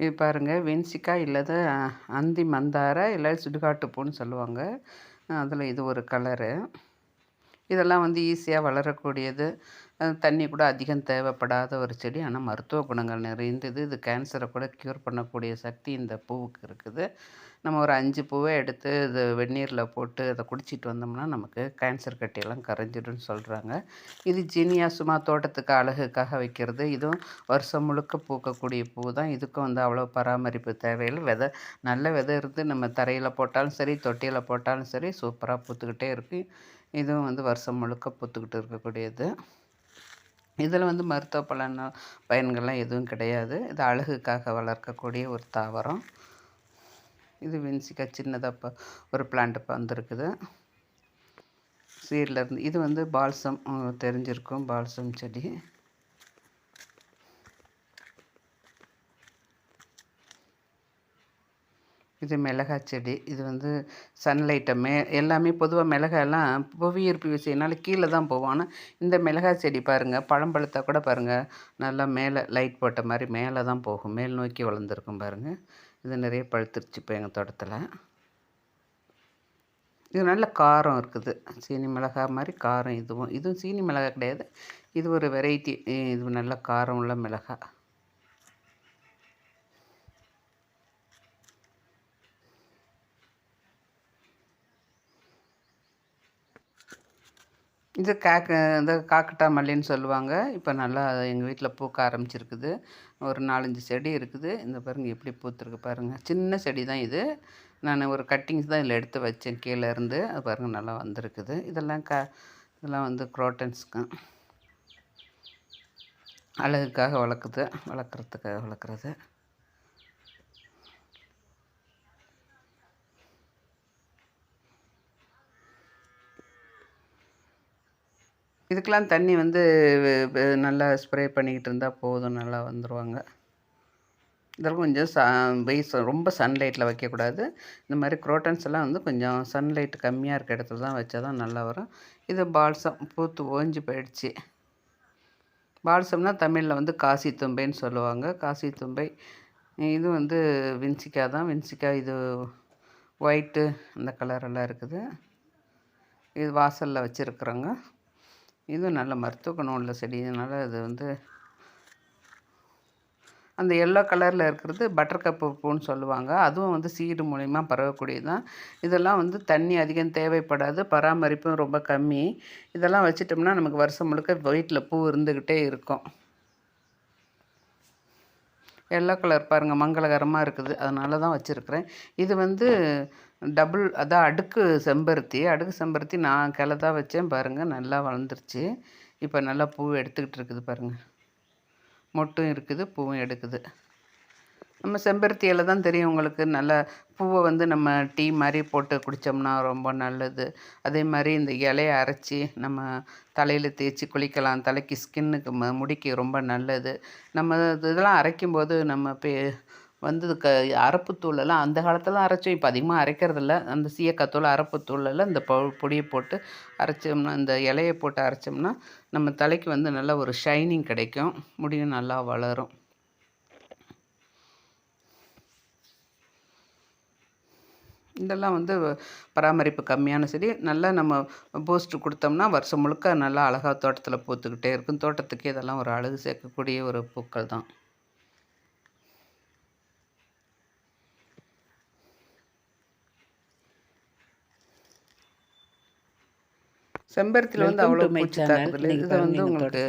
இது பாருங்கள் வென்சிக்கா இல்லாத அந்தி மந்தார இல்லை சுடுகாட்டு பூன்னு சொல்லுவாங்க. அதில் இது ஒரு கலரு. இதெல்லாம் வந்து ஈஸியாக வளரக்கூடியது. தண்ணி கூட அதிகம் தேவைப்படாத ஒரு செடி. ஆனால் மருத்துவ குணங்கள் நிறைந்தது. இது கேன்சரை கூட க்யூர் பண்ணக்கூடிய சக்தி இந்த பூவுக்கு இருக்குது. நம்ம ஒரு அஞ்சு பூவை எடுத்து இது வெந்நீரில் போட்டு அதை குடிச்சிட்டு வந்தோம்னா நமக்கு கேன்சர் கட்டியெல்லாம் கரைஞ்சிடும்னு சொல்கிறாங்க இது ஜீனியா சும்மா தோட்டத்துக்கு அழகுக்காக வைக்கிறது. இதுவும் வருஷம் முழுக்க பூக்கக்கூடிய பூ தான். இதுக்கும் வந்து அவ்வளோ பராமரிப்பு தேவையில்லை. விதை நல்ல விதை இருந்து நம்ம தரையில் போட்டாலும் சரி தொட்டியில் போட்டாலும் சரி சூப்பராக பூத்துக்கிட்டே இருக்குது இதுவும் வந்து வருஷம் முழுக்க பூத்துக்கிட்டு இருக்கக்கூடியது. இதில் வந்து மருத்துவ பலன் பயன்கள்லாம் எதுவும் கிடையாது. இது அழகுக்காக வளர்க்கக்கூடிய ஒரு தாவரம். இது வின்சிக்கா சின்னதாக இப்போ ஒரு பிளான்ட் இப்போ வந்திருக்குது. சீட்லேருந்து இது வந்து பால்சம் தெரிஞ்சிருக்கும் பால்சம் செடி. இது மிளகாய் செடி இது வந்து சன்லைட்டை மே எல்லாமே பொதுவாக மிளகாயெல்லாம் புவியீர்ப்பு விசையினால் கீழே தான் போவோம் ஆனால் இந்த மிளகாய் செடி பாருங்கள் பழம் பழுத்தா கூட பாருங்கள் நல்லா மேலே லைட் போட்ட மாதிரி மேலே தான் போகும். மேல் நோக்கி வளர்ந்துருக்கும் பாருங்கள் இது நிறைய பழுத்துருச்சு இப்போ எங்கள் தோட்டத்தில். இது நல்ல காரம் இருக்குது. சீனி மிளகாய் மாதிரி காரம் இதுவும் இதுவும் சீனி மிளகாய் கிடையாது. இது ஒரு வெரைட்டி இது நல்ல காரம் உள்ள மிளகாய். இது காக்க இந்த காக்கட்டா மல்லின்னு சொல்லுவாங்க. இப்போ நல்லா எங்கள் வீட்டில் பூக்க ஆரம்பிச்சிருக்குது. ஒரு நாலஞ்சு செடி இருக்குது. இந்த பாருங்கள் எப்படி பூத்துருக்கு பாருங்கள் சின்ன செடி தான் இது. நான் ஒரு கட்டிங்ஸ் தான் இதில் எடுத்து வச்சேன் கீழே இருந்து. அது பாருங்கள் நல்லா வந்திருக்குது. இதெல்லாம் க இதெல்லாம் வந்து குரோட்டன்ஸ்க்கு. அழகுக்காக வளர்க்குது வளர்க்குறதுக்காக வளர்க்குறது. இதுக்கெலாம் தண்ணி வந்து நல்லா ஸ்ப்ரே பண்ணிக்கிட்டு இருந்தால் போதும் நல்லா வந்துடுவாங்க இதெல்லாம் கொஞ்சம் ச வெயில் ரொம்ப சன்லைட்டில் வைக்கக்கூடாது. இந்த மாதிரி குரோட்டன்ஸ் எல்லாம் வந்து கொஞ்சம் சன்லைட் கம்மியாக இருக்க இடத்துல தான் வச்சா தான் நல்லா வரும். இது பால்சம் பூத்து ஓஞ்சி போயிடுச்சு. பால்சம்னா தமிழில் வந்து காசி தும்பைன்னு சொல்லுவாங்க. காசி தும்பை இது வந்து வின்சிக்கா தான். வின்சிக்கா இது ஒயிட்டு அந்த கலரெல்லாம் இருக்குது. இது வாசலில் வச்சுருக்குறோங்க. இதுவும் நல்ல மருத்துவ குணம் உள்ள செடினால இது வந்து அந்த எல்லோ கலரில் இருக்கிறது பட்டர் கப்பு பூன்னு சொல்லுவாங்க. அதுவும் வந்து சீடு மூலிமா பரவக்கூடியது தான் இதெல்லாம் வந்து தண்ணி அதிகம் தேவைப்படாது பராமரிப்பும் ரொம்ப கம்மி. இதெல்லாம் வச்சிட்டோம்னா நமக்கு வருஷம் முழுக்க வீட்டில் பூ இருந்துக்கிட்டே இருக்கும். எல்லோ கலர் பாருங்கள் மங்களகரமாக இருக்குது. அதனால தான் வச்சுருக்குறேன். இது வந்து டபுள் அதான் அடுக்கு செம்பருத்தி. அடுக்கு செம்பருத்தி நான் கிளை தான் வச்சேன் பாருங்கள் நல்லா வளர்ந்துருச்சு. இப்போ நல்லா பூ எடுத்துக்கிட்டு இருக்குது பாருங்கள் மொட்டும் இருக்குது பூவும் எடுக்குது. நம்ம செம்பருத்தி இலை தான் தெரியும் உங்களுக்கு. நல்ல பூவை வந்து நம்ம டீ மாதிரி போட்டு குடித்தோம்னா ரொம்ப நல்லது. அதே மாதிரி இந்த இலையை அரைச்சி நம்ம தலையில் தேய்ச்சி குளிக்கலாம். தலைக்கு ஸ்கின்னுக்கு ம முடிக்கு ரொம்ப நல்லது. நம்ம இதெல்லாம் அரைக்கும்போது நம்ம பே வந்து க அரப்புத்தூளெல்லாம் அந்த காலத்தில் அரைச்சோம். இப்போ அதிகமாக அரைக்கிறதில்ல. அந்த சீயக்காத்தூள் அரப்புத்தூளெல்லாம் இந்த பொ பொடியை போட்டு அரைச்சோம்னா இந்த இலையை போட்டு அரைச்சோம்னா நம்ம தலைக்கு வந்து நல்ல ஒரு ஷைனிங் கிடைக்கும். முடியும். நல்லா வளரும். இதெல்லாம் வந்து பராமரிப்பு கம்மியான செடி. நல்லா நம்ம பூஸ்ட் கொடுத்தோம்னா வருஷம் முழுக்க நல்லா அழகாக தோட்டத்தில் பூத்துக்கிட்டே இருக்கும். தோட்டத்துக்கு இதெல்லாம் ஒரு அழகு சேர்க்கக்கூடிய ஒரு பூக்கள் தான் செம்பருத்தியில் வந்து அவ்வளோ பூச்சி தாக்குதல். இது வந்து உங்களுக்கு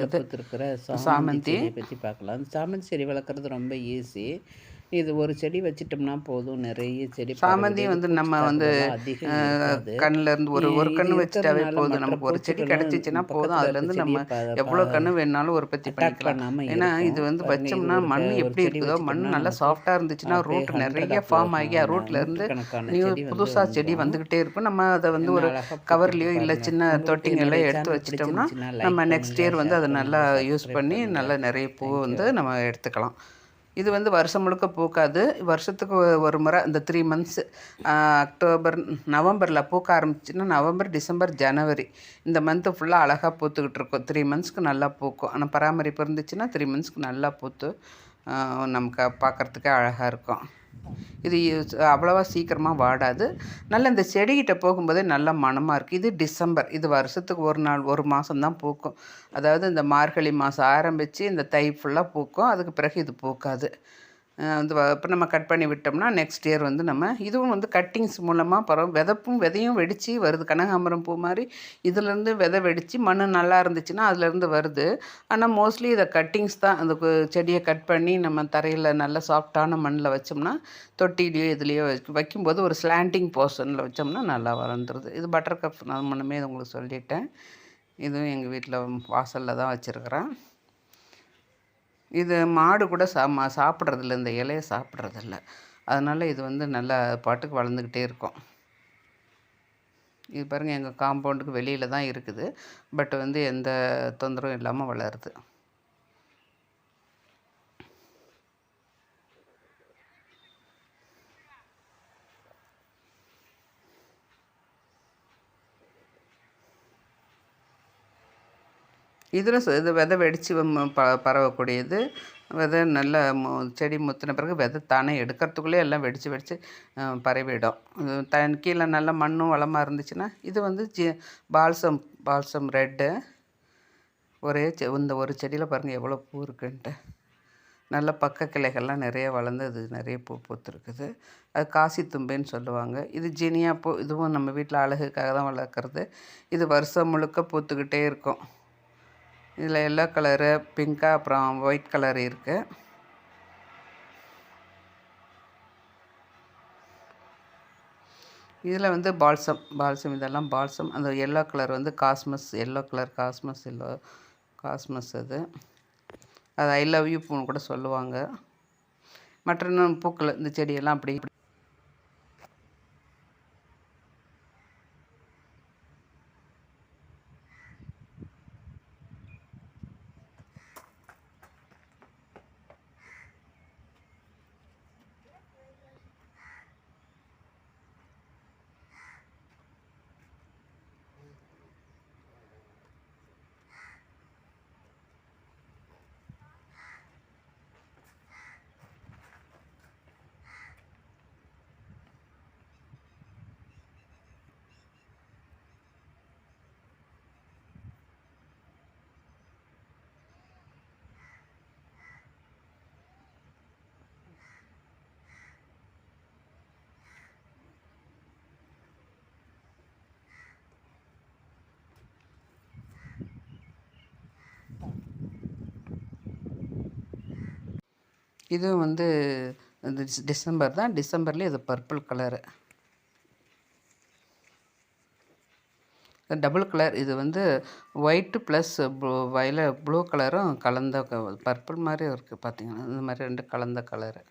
இது சாமந்தி. பற்றி பார்க்கலாம். சாமந்தி செடி வளர்க்குறது ரொம்ப ஈஸி இது ஒரு செடி வச்சிட்டோம்னா போதும். நிறைய செடி சாமந்தி வந்து நம்ம வந்து கண்ணில் இருந்து ஒரு ஒரு கண்ணு வச்சுட்டாவே போதும். நமக்கு ஒரு செடி கிடச்சிச்சின்னா போதும். அதுலேருந்து நம்ம எவ்வளோ கண்ணு வேணாலும் உற்பத்தி பண்ணிக்கலாம். ஏன்னா இது வந்து வச்சோம்னா மண் எப்படி இருக்குதோ மண் நல்லா சாஃப்டாக இருந்துச்சுன்னா ரூட் நிறைய ஃபார்ம் ஆகி ரூட்ல இருந்து நியூ புதுசாக செடி வந்துக்கிட்டே இருக்கும். நம்ம அதை வந்து ஒரு கவர்லேயோ இல்லை சின்ன தொட்டிங்கெல்லாம் எடுத்து வச்சிட்டோம்னா நம்ம நெக்ஸ்ட் இயர் வந்து அதை நல்லா யூஸ் பண்ணி நல்லா நிறைய பூ வந்து நம்ம எடுத்துக்கலாம். இது வந்து வருஷம் முழுக்க பூக்காது. வருஷத்துக்கு ஒரு முறை இந்த த்ரீ மந்த்ஸ் அக்டோபர் நவம்பரில் பூக்க ஆரம்பிச்சுன்னா நவம்பர் டிசம்பர் ஜனவரி. இந்த மந்த்து ஃபுல்லாக அழகாக பூத்துக்கிட்டு இருக்கும். த்ரீ மந்த்ஸ்க்கு நல்லா பூக்கும். ஆனால் பராமரிப்பு இருந்துச்சுன்னா த்ரீ மந்த்ஸ்க்கு நல்லா பூத்து நமக்கு பார்க்குறதுக்கே அழகாக இருக்கும். இது அவ்வளோவா சீக்கிரமாக வாடாது. நல்ல இந்த செடிகிட்ட போகும்போதே நல்ல மனமாக இருக்குது இது டிசம்பர் இது வருஷத்துக்கு ஒரு நாள் ஒரு மாதம் தான் பூக்கும். அதாவது இந்த மார்கழி மாதம் ஆரம்பித்து இந்த தை ஃபுல்லாக பூக்கும். அதுக்கு பிறகு இது பூக்காது. வந்து இப்போ நம்ம கட் பண்ணி விட்டோம்னா நெக்ஸ்ட் இயர் வந்து நம்ம இதுவும் வந்து கட்டிங்ஸ் மூலமாக பரவ விதப்பும் விதையும் வெடித்து வருது. கனகாம்பரம் பூ மாதிரி இதுலேருந்து விதை வெடித்து மண் நல்லா இருந்துச்சுன்னா அதுலேருந்து வருது. ஆனால் மோஸ்ட்லி இதை கட்டிங்ஸ் தான் அந்த செடியை கட் பண்ணி நம்ம தரையில் நல்ல சாஃப்டான மண்ணில் வச்சோம்னா தொட்டிலையோ இதுலேயோ வைக்கும்போது ஒரு ஸ்லாண்டிங் போர்ஷனில் வச்சோம்னா நல்லா வளர்ந்துருது. இது பட்டர் கப் நான் முன்னமே உங்களுக்கு சொல்லிட்டேன். இதுவும் எங்கள் வீட்டில் வாசலில் தான் வச்சுருக்குறேன். இது மாடு கூட சா மா சாப்பிட்றதில்ல இந்த இலையை சாப்பிட்றதில்ல. அதனால் இது வந்து நல்லா பாட்டுக்கு வளர்ந்துக்கிட்டே இருக்கும். இது பாருங்கள் எங்கள் காம்பவுண்டுக்கு வெளியில் தான் இருக்குது. பட் வந்து எந்த தொந்தரவும் இல்லாமல் வளருது. இதில் இது விதை வெடித்து ப பரவக்கூடியது. விதை நல்லா மு செடி முத்தின பிறகு விதை தானே எடுக்கிறதுக்குள்ளே எல்லாம் வெடித்து வெடித்து பரவிடும். த கீழே நல்லா மண்ணும் வளமாக இருந்துச்சுன்னா இது வந்து ஜி பால்சம் பால்சம் ரெட்டு. ஒரே செ இந்த ஒரு செடியில் பாருங்கள் எவ்வளோ பூ இருக்குன்ட்டு. நல்ல பக்க கிளைகள்லாம் நிறைய வளர்ந்து அது நிறைய பூ பூத்துருக்குது. அது காசி தும்பைன்னு சொல்லுவாங்க. இது ஜினியா பூ. இதுவும் நம்ம வீட்டில் அழகுக்காக தான் வளர்க்குறது. இது வருஷம் முழுக்க பூத்துக்கிட்டே இருக்கும். இதில் எல்லோ கலரு பிங்க்காக அப்புறம் ஒயிட் கலர் இருக்குது இதில் வந்து பால்சம் பால்சம் இதெல்லாம் பால்சம். அந்த எல்லோ கலர் வந்து cosmos yellow colour cosmos yellow cosmos அது. அது ஐ லவ் யூ பூன்னு கூட சொல்லுவாங்க. மற்ற பூக்கள் இந்த செடியெல்லாம் அப்படி இதுவும் வந்து டிஸ் டிசம்பர் தான். டிசம்பர்லேயே இது பர்பிள் கலரு. Double colour. இது வந்து ஒயிட்டு ப்ளஸ் ப்ளூ வயல ப்ளூ கலரும் கலந்த பர்பிள் மாதிரி இருக்குது பார்த்தீங்கன்னா இந்த மாதிரி ரெண்டு கலந்த கலரு.